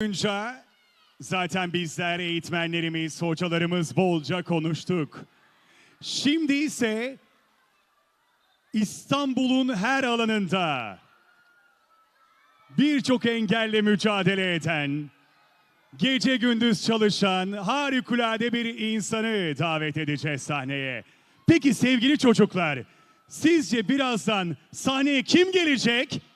boyunca zaten bizler eğitmenlerimiz, hocalarımız bolca konuştuk. Şimdi ise İstanbul'un her alanında birçok engelle mücadele eden, gece gündüz çalışan harikulade bir insanı davet edeceğiz sahneye. Peki sevgili çocuklar, sizce birazdan sahneye kim gelecek?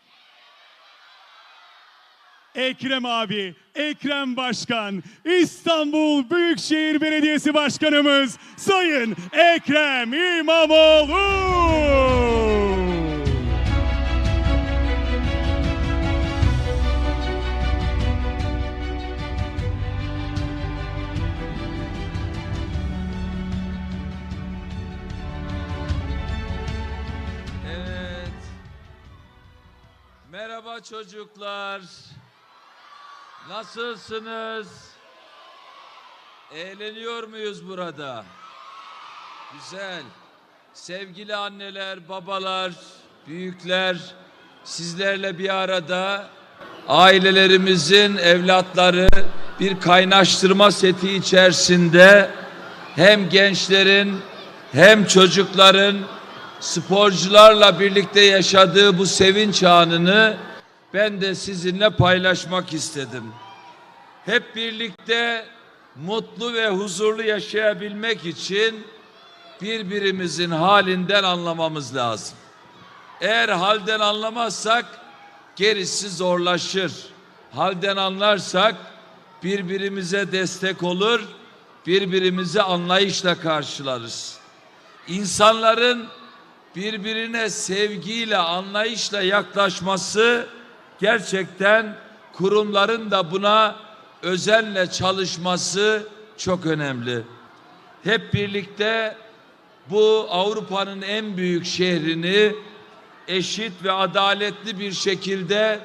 Ekrem abi, Ekrem Başkan, İstanbul Büyükşehir Belediyesi Başkanımız Sayın Ekrem İmamoğlu. Evet. Merhaba çocuklar. Nasılsınız? Eğleniyor muyuz burada? Güzel. Sevgili anneler, babalar, büyükler, sizlerle bir arada ailelerimizin evlatları bir kaynaştırma seti içerisinde hem gençlerin hem çocukların sporcularla birlikte yaşadığı bu sevinç anını ben de sizinle paylaşmak istedim. Hep birlikte mutlu ve huzurlu yaşayabilmek için birbirimizin halinden anlamamız lazım. Eğer halden anlamazsak gerisi zorlaşır. Halden anlarsak birbirimize destek olur, birbirimizi anlayışla karşılarız. İnsanların birbirine sevgiyle, anlayışla yaklaşması gerçekten kurumların da buna özenle çalışması çok önemli. Hep birlikte bu Avrupa'nın en büyük şehrini eşit ve adaletli bir şekilde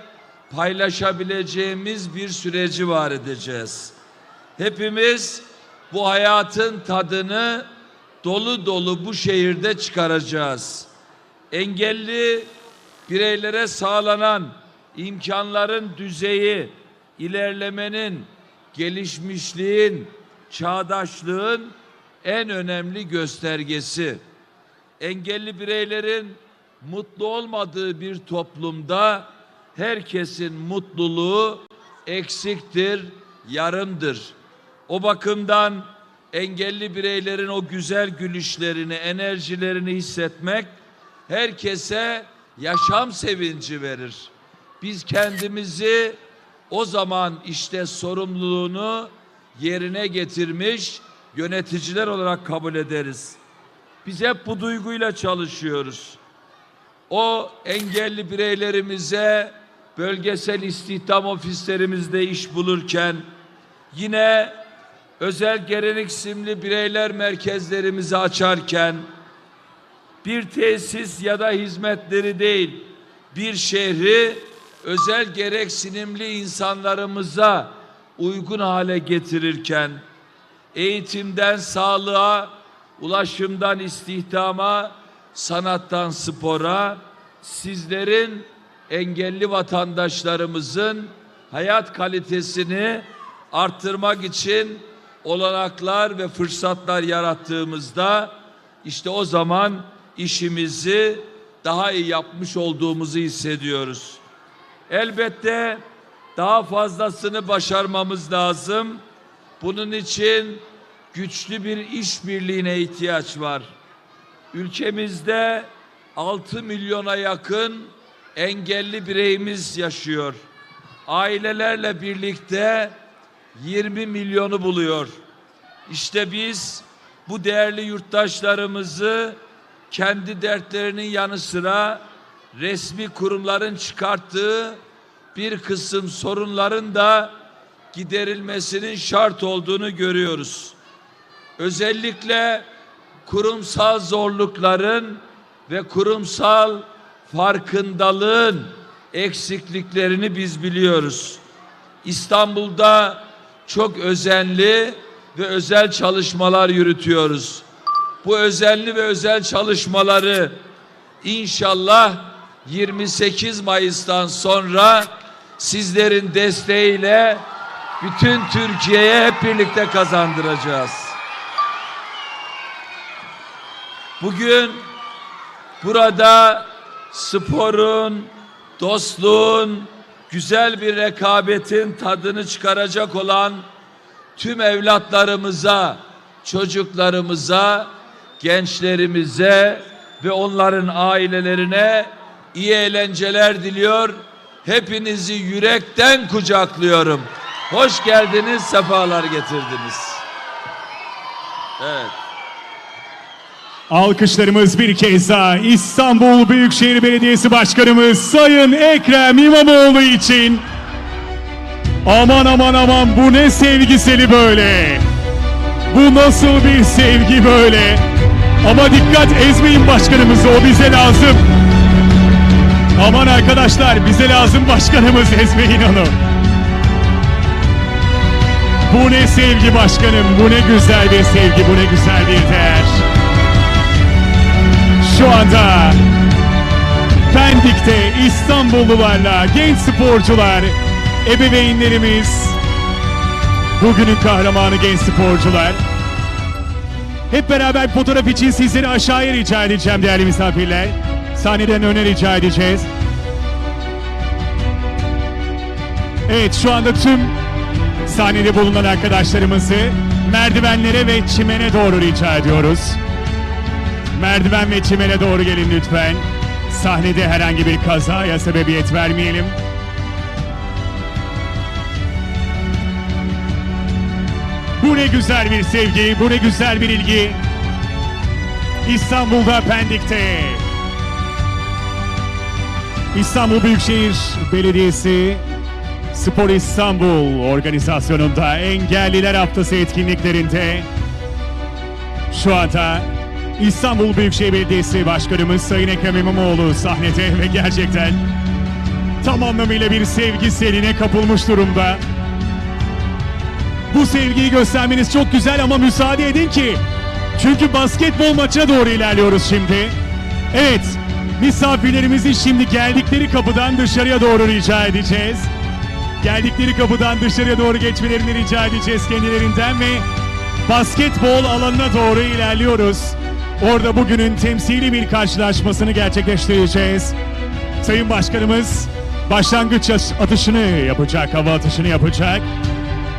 paylaşabileceğimiz bir süreci var edeceğiz. Hepimiz bu hayatın tadını dolu dolu bu şehirde çıkaracağız. Engelli bireylere sağlanan imkanların düzeyi, ilerlemenin, gelişmişliğin, çağdaşlığın en önemli göstergesi. Engelli bireylerin mutlu olmadığı bir toplumda herkesin mutluluğu eksiktir, yarımdır. O bakımdan engelli bireylerin o güzel gülüşlerini, enerjilerini hissetmek herkese yaşam sevinci verir. Biz kendimizi o zaman işte sorumluluğunu yerine getirmiş yöneticiler olarak kabul ederiz. Biz hep bu duyguyla çalışıyoruz. O engelli bireylerimize bölgesel istihdam ofislerimizde iş bulurken yine özel gereksinimli bireyler merkezlerimizi açarken bir tesis ya da hizmetleri değil bir şehri özel gereksinimli insanlarımıza uygun hale getirirken eğitimden sağlığa, ulaşımdan istihdama, sanattan spora sizlerin engelli vatandaşlarımızın hayat kalitesini arttırmak için olanaklar ve fırsatlar yarattığımızda işte o zaman işimizi daha iyi yapmış olduğumuzu hissediyoruz. Elbette daha fazlasını başarmamız lazım. Bunun için güçlü bir işbirliğine ihtiyaç var. Ülkemizde 6 milyona yakın engelli bireyimiz yaşıyor. Ailelerle birlikte 20 milyonu buluyor. İşte biz bu değerli yurttaşlarımızı kendi dertlerinin yanı sıra resmi kurumların çıkarttığı bir kısım sorunların da giderilmesinin şart olduğunu görüyoruz. Özellikle kurumsal zorlukların ve kurumsal farkındalığın eksikliklerini biz biliyoruz. İstanbul'da çok özenli ve özel çalışmalar yürütüyoruz. Bu özenli ve özel çalışmaları inşallah 28 Mayıs'tan sonra sizlerin desteğiyle bütün Türkiye'ye hep birlikte kazandıracağız. Bugün burada sporun, dostluğun, güzel bir rekabetin tadını çıkaracak olan tüm evlatlarımıza, çocuklarımıza, gençlerimize ve onların ailelerine iyi eğlenceler diliyor. Hepinizi yürekten kucaklıyorum. Hoş geldiniz, sefalar getirdiniz. Evet. Alkışlarımız bir kez daha İstanbul Büyükşehir Belediyesi Başkanımız Sayın Ekrem İmamoğlu için. Aman aman aman bu ne sevgiseli böyle. Bu nasıl bir sevgi böyle. Ama dikkat ezmeyin başkanımızı o bize lazım. Aman arkadaşlar bize lazım başkanımız ezmeyin onu. Bu ne sevgi başkanım, bu ne güzel bir sevgi, bu ne güzel bir değer. Şu anda Pendik'te İstanbullularla genç sporcular, ebeveynlerimiz, bugünün kahramanı genç sporcular. Hep beraber fotoğraf için sizleri aşağıya rica edeceğim değerli misafirler. Sahneden öne rica edeceğiz. Evet şu anda tüm sahnede bulunan arkadaşlarımızı merdivenlere ve çimene doğru rica ediyoruz. Merdiven ve çimene doğru gelin lütfen. Sahnede herhangi bir kazaya sebebiyet vermeyelim. Bu ne güzel bir sevgi, bu ne güzel bir ilgi. İstanbul'da Pendik'te. İstanbul Büyükşehir Belediyesi Spor İstanbul organizasyonunda Engelliler Haftası etkinliklerinde şu anda İstanbul Büyükşehir Belediyesi Başkanımız Sayın Ekrem İmamoğlu sahnede ve gerçekten tam anlamıyla bir sevgi seline kapılmış durumda. Bu sevgiyi göstermeniz çok güzel ama müsaade edin ki çünkü basketbol maçına doğru ilerliyoruz şimdi. Evet, misafirlerimizi şimdi geldikleri kapıdan dışarıya doğru rica edeceğiz. Geldikleri kapıdan dışarıya doğru geçmelerini rica edeceğiz kendilerinden ve basketbol alanına doğru ilerliyoruz. Orada bugünün temsili bir karşılaşmasını gerçekleştireceğiz. Sayın Başkanımız başlangıç atışını yapacak, hava atışını yapacak.